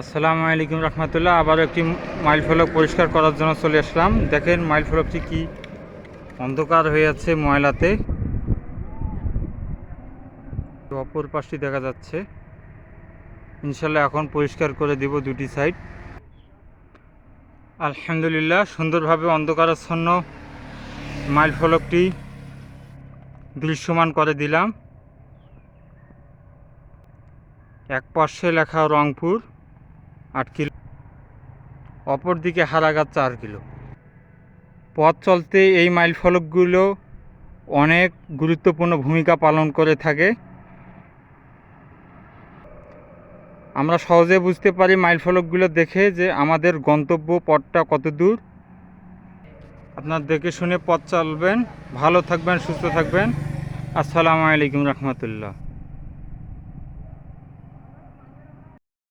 আসসালামু আলাইকুম রহমতুল্লাহ। আবার একটি মাইল ফলক পরিষ্কার করার জন্য চলে আসলাম। দেখেন মাইল ফলকটি কি অন্ধকার হয়ে আছে ময়লাতে। অপর পাশটি দেখা যাচ্ছে। ইনশাল্লাহ এখন পরিষ্কার করে দিব দুটি সাইড। আলহামদুলিল্লাহ, সুন্দরভাবে অন্ধকারাচ্ছন্ন মাইল ফলকটি দৃশ্যমান করে দিলাম। এক পাশে লেখা রংপুর। আট কিলো। অপর দিকে হারাগাছ চার কিলো। পথ চলতে এই মাইল ফলকগুলো অনেক গুরুত্বপূর্ণ ভূমিকা পালন করে থাকে। আমরা সহজে বুঝতে পারি মাইল ফলকগুলো দেখে যে আমাদের গন্তব্য পথটা কত দূর। আপনার দেখে শুনে পথ চলবেন। ভালো থাকবেন, সুস্থ থাকবেন। আসসালামু আলাইকুম রহমতুল্লাহ।